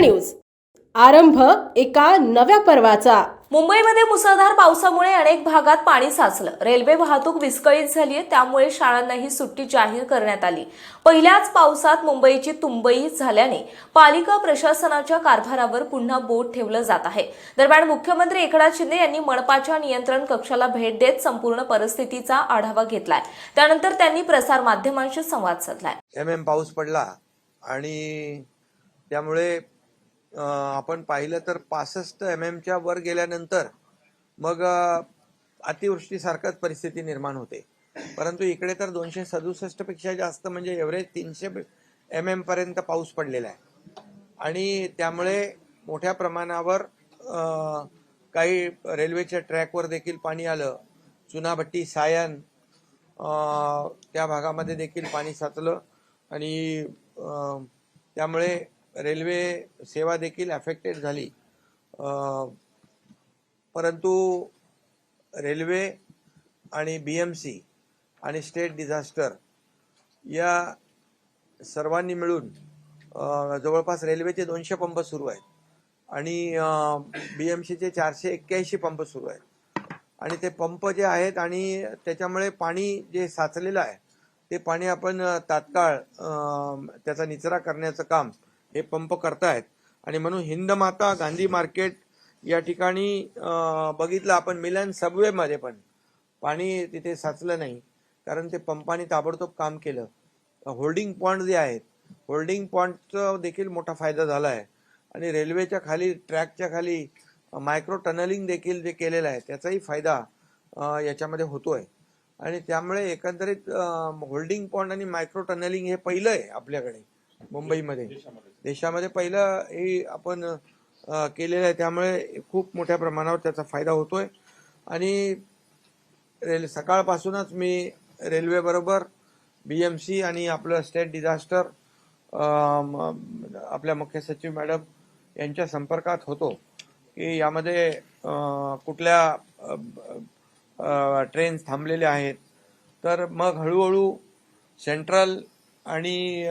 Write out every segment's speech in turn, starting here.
News. आरंभ एका नव्या पर्वाचा. मुंबईमध्ये मुसळधार पावसामुळे अनेक भागात पाणी साचलं. रेल्वे वाहतूक विस्कळीत झाली आहे त्यामुळे शाळांनाही सुट्टी जाहीर करण्यात आली. पहिल्याच पावसात मुंबईची तुंबई झाल्याने पालिका प्रशासनाच्या कारभारावर पुन्हा बोट ठेवलं जात आहे. दरम्यान मुख्यमंत्री एकनाथ शिंदे यांनी मनपाच्या नियंत्रण कक्षाला भेट देत संपूर्ण परिस्थितीचा आढावा घेतलाय. त्यानंतर त्यांनी प्रसार माध्यमांशी संवाद साधलाय. एम एम पाऊस पडला आणि त्यामुळे आपण पाहिलं तर पासष्ट एम एमच्या वर गेल्यानंतर मग अतिवृष्टीसारखंच परिस्थिती निर्माण होते. परंतु इकडे तर दोनशे सदुसष्टपेक्षा जास्त म्हणजे एव्हरेज तीनशे एम एम पर्यंत पाऊस पडलेला आहे. आणि त्यामुळे मोठ्या प्रमाणावर काही रेल्वेच्या ट्रॅकवर देखील पाणी आलं. चुनाभट्टी सायन त्या भागामध्ये देखील पाणी साचलं. आणि त्यामुळे रेल्वे सेवा देखील अफेक्टेड झाली. परंतु रेल्वे आणि बी एम सी आणि स्टेट डिझास्टर या सर्वांनी मिळून जवळपास रेल्वेचे दोनशे पंप सुरू आहेत आणि बी एम सीचे चारशे एक्क्याऐंशी पंप सुरू आहेत. आणि ते पंप जे आहेत आणि त्याच्यामुळे पाणी जे साचलेलं आहे ते पाणी आपण तात्काळ त्याचा निचरा करण्याचं काम हे पंप करतायत. आणि म्हणून हिंदमाता गांधी मार्केट या ठिकाणी बघितलं आपण मिलन सबवेमध्ये पण. पाणी तिथे साचलं नाही. कारण ते पंपाने ताबडतोब काम केलं. होल्डिंग पॉइंट जे आहेत होल्डिंग पॉइंटचा देखील मोठा फायदा झाला आहे आणि रेल्वेच्या खाली ट्रॅकच्या खाली मायक्रो टनलिंग देखील जे केलेलं आहे त्याचाही फायदा याच्यामध्ये याच्यामध्ये होतोय. आणि त्यामुळे एकंदरीत होल्डिंग पॉइंट आणि मायक्रो टनलिंग हे पहिलं आहे आपल्याकडे. मुंबईमध्ये. देशामध्ये. पहिलं हे आपण केलेलं आहे. त्यामुळे खूप मोठ्या प्रमाणावर त्याचा फायदा होतोय. आणि रेल सकाळपासूनच मी रेल्वेबरोबर बी एम सी आणि आपलं स्टेट डिझास्टर आपल्या मुख्य सचिव मॅडम यांच्या संपर्कात होतो. की यामध्ये कुठल्या ट्रेन्स थांबलेल्या आहेत. तर मग हळूहळू सेंट्रल आणि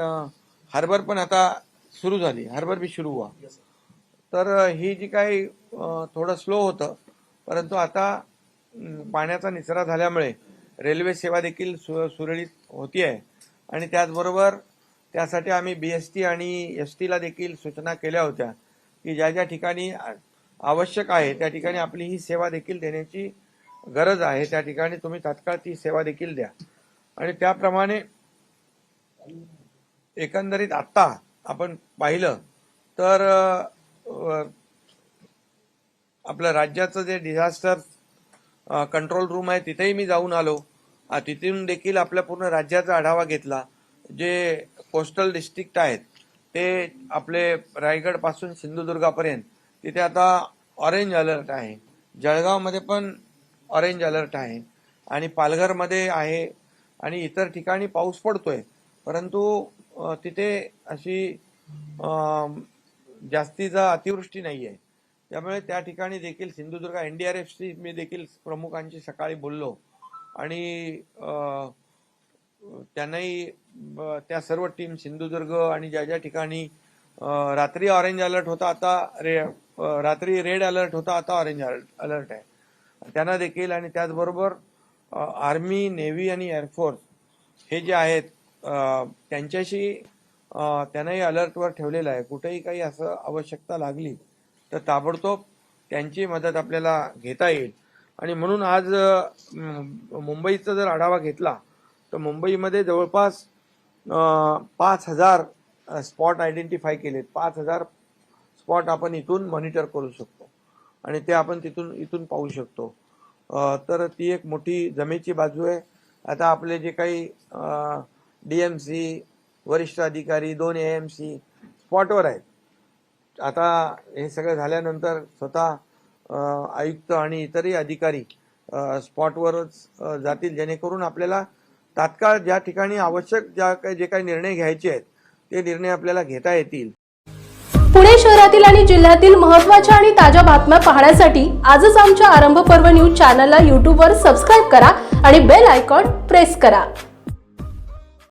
हार्बर पण आता सुरू झाली. हार्बर बी सुरू व्हा. तर ही जी काही थोडं स्लो होतं परंतु आता पाण्याचा निचरा झाल्यामुळे रेल्वे सेवा देखील सु सुरळीत होती आहे. आणि त्याचबरोबर त्यासाठी आम्ही बी एस टी आणि एस टीला देखील सूचना केल्या होत्या की ज्या ज्या ठिकाणी आवश्यक आहे त्या ठिकाणी आपली ही सेवा देखील देण्याची गरज आहे त्या ठिकाणी तुम्ही तात्काळ ती सेवा देखील द्या. आणि त्याप्रमाणे एकंदरीत आत्ता आपण पाहिलं तर आपलं राज्याचं जे डिझास्टर कंट्रोल रूम आहे तिथेही मी जाऊन आलो. तिथून देखील आपल्या पूर्ण राज्याचा आढावा घेतला. जे कोस्टल डिस्ट्रिक्ट आहेत ते आपले रायगडपासून सिंधुदुर्गापर्यंत तिथे आता ऑरेंज अलर्ट आहे. जळगावमध्ये पण ऑरेंज अलर्ट आहे. आणि पालघरमध्ये आहे. आणि इतर ठिकाणी पाऊस पडतोय. परंतु तिथे अशी जास्तीचा अतिवृष्टी नाही आहे त्यामुळे त्या ठिकाणी देखील Sindhudurg N D R F C मी देखील प्रमुखांशी सकाळी बोललो. आणि त्यांनाही ब- त्या सर्व टीम सिंधुदुर्ग आणि ज्या ज्या ठिकाणी रात्री ऑरेंज अलर्ट होता आता रे रात्री रेड अलर्ट होता आता ऑरेंज अलर्ट आहे. त्यांना देखील आणि त्याचबरोबर आर्मी नेव्ही आणि एअरफोर्स हे जे आहेत त्यांच्याशी त्यांनाही अलर्टवर ठेवलेलं आहे. कुठेही काही असं आवश्यकता लागली तर ताबडतोब त्यांची मदत आपल्याला घेता येईल. आणि म्हणून आज मुंबईचा जर आढावा घेतला तर मुंबईमध्ये जवळपास पाच हजार स्पॉट आयडेंटिफाय केलेत. पाच हजार स्पॉट आपण इथून मॉनिटर करू शकतो. आणि ते आपण तिथून इथून पाहू शकतो. तर ती एक मोठी जमेची बाजू आहे. आता आपले जे काही डी एम सी वरिष्ठ अधिकारी दोन ए एम सी स्पॉटवर आहेत. आता हे सगळं झाल्यानंतर स्वतः आयुक्त आणि इतरही अधिकारी स्पॉटवरच जातील जेणेकरून आपल्याला तात्काळ ज्या ठिकाणी आवश्यक ज्या काही जे काही निर्णय घ्यायचे आहेत ते निर्णय आपल्याला घेता येतील. पुणे शहरातील आणि जिल्ह्यातील महत्त्वाच्या आणि ताज्या बातम्या पाहण्यासाठी आजच आमच्या आरंभ पर्व न्यूज चॅनलला यूट्यूबवर सबस्क्राईब करा आणि बेल आयकॉन प्रेस करा.